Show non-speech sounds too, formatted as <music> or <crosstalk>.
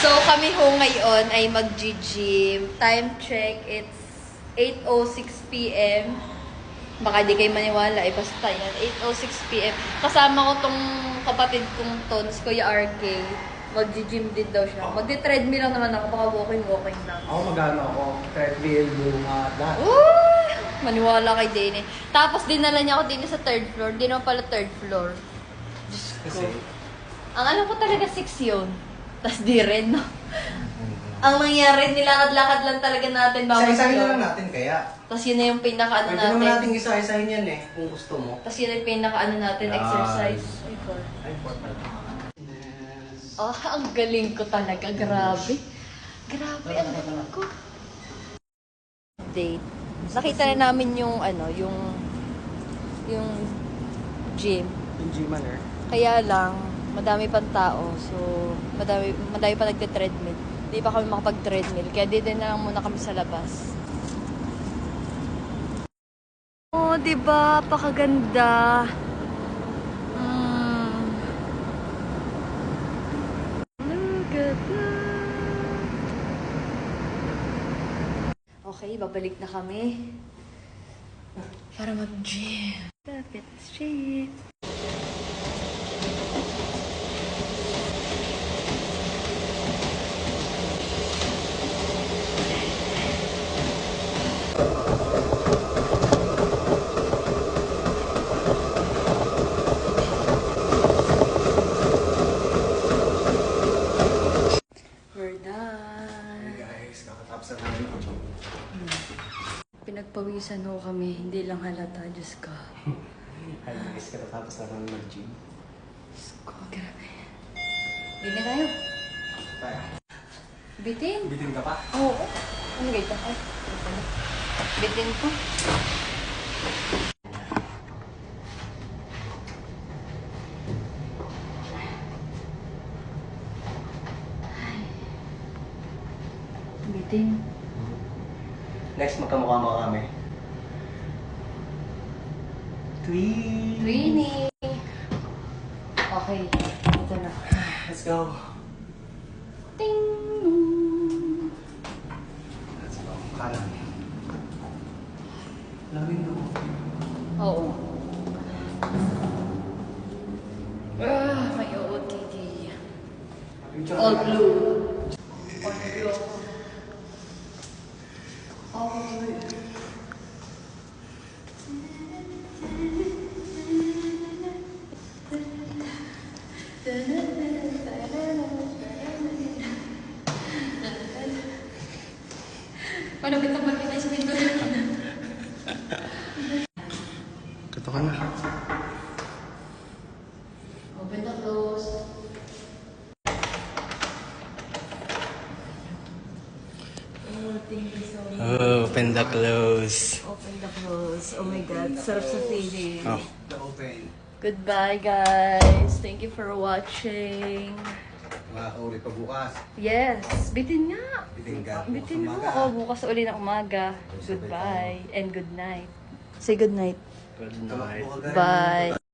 So, kami ho ngayon ay mag-gym. Time check, it's 8.06 p.m. Baka di kayo maniwala, eh, basta yan. 8.06 p.m. Kasama ko tong kapatid kong Tons, Kuya RK. Mag-gym din daw siya. Magdi-treadmill lang naman ako, baka walking-walking lang. Ako magano ako, treadmill, bunga, lahat. Woo! Maniwala kay Dane. Tapos dinala niya ako din sa third floor. Di naman pala third floor. Diyos ko. Kasi, Ang alam ko talaga six yun. Tapos di rin, no? Ang nangyari, nilakad-lakad lang talaga natin bawat isa-isahin na lang natin kaya. Tapos yun na yung pinaka-ano Pwede naman natin. natin isa-isahin yan eh, kung gusto mo. Tapos yun na yung pinaka-ano natin, Yan. exercise. Ay, God. Ay, important. Ah, ang galing ko talaga. Grabe. Grabe, ang galing ko. Date. Nakita na namin yung, ano, yung, yung gym. Yung G-Manner. Kaya lang, madami pang tao. So, madami, madami pa nagte-treadmill. Hindi pa kami makapag-treadmill. Kaya di din na lang muna kami sa labas. Oh, di ba? Pakaganda. Mm. Look at. Okay, babalik na kami. Para mag-gym. Dapat straight. We're done. guys, kakatapos na namin ako. Pinagpawisan ho kami, hindi lang halata, Diyos ko. <laughs> Hi guys, kakatapos na namin mag-gym. Diyos ko, grabe. Hindi na tayo. Tayo. Bitin. Bitin ka pa? Oo. Ano? Ay, ito. Bitin ko. Ay. Bitin. Next, magkamukha mo kami. Tweet! Winnie. Okay, ito na. Let's go! Ting! Let's go. Kanan. Lawin mo. Oo. Ah, may OOTD. All blue. All blue. All blue. Paano kita magkita sa pintura? Kato ka na. Open the close. Oh, thank you so much. open the close. The close. Oh my God, sarap sa feeling. Oh. The open. Goodbye, guys. Thank you for watching. Makakauli pa bukas. Yes, bitin nga. Bitin ka. Bitin mo. Bukas Oh, bukas uli ng umaga. Goodbye and good night. Say good night. Good night. Bye.